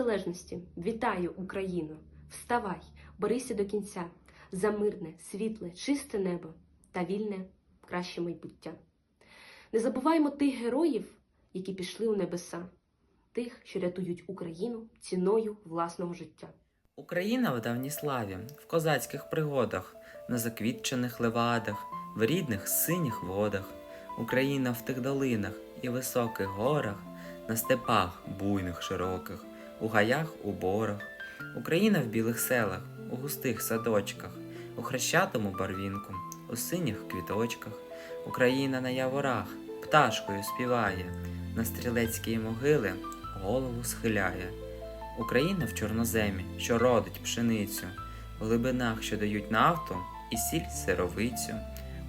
незалежності. Вітаю, Україну! Вставай, борися до кінця за мирне, світле, чисте небо та вільне, краще майбуття. Не забуваймо тих героїв, які пішли у небеса, тих, що рятують Україну ціною власного життя. Україна в давній славі, в козацьких пригодах, на заквітчених левадах, в рідних синіх водах. Україна в тих долинах і високих горах, на степах буйних широких, у гаях у борах. Україна в білих селах, у густих садочках, у хрещатому барвінку, у синіх квіточках. Україна на яворах пташкою співає, на стрілецькій могили голову схиляє. Україна в чорноземі, що родить пшеницю, в глибинах, що дають нафту і сіль сировицю.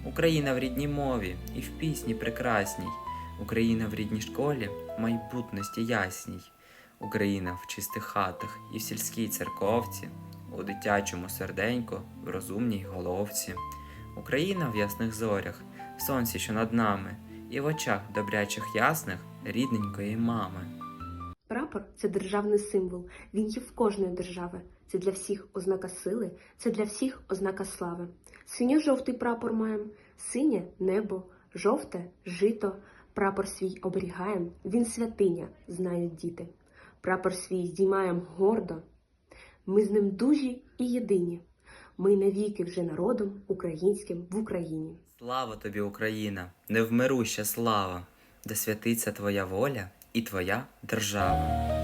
Україна в рідній мові і в пісні прекрасній. Україна в рідній школі, майбутності ясній. Україна в чистих хатах і в сільській церковці, у дитячому серденьку, в розумній головці. Україна в ясних зорях, в сонці, що над нами, і в очах добрячих ясних рідненької мами. Прапор це державний символ. Він є в кожної держави. Це для всіх ознака сили, це для всіх ознака слави. Синьо-жовтий прапор маєм, синє небо, жовте жито. Прапор свій оберігаєм, він святиня, знають діти. Прапор свій здіймаєм гордо. Ми з ним дужі і єдині. Ми навіки вже народом українським в Україні. Слава тобі, Україна, невмируща слава, де святиться твоя воля і твоя держава.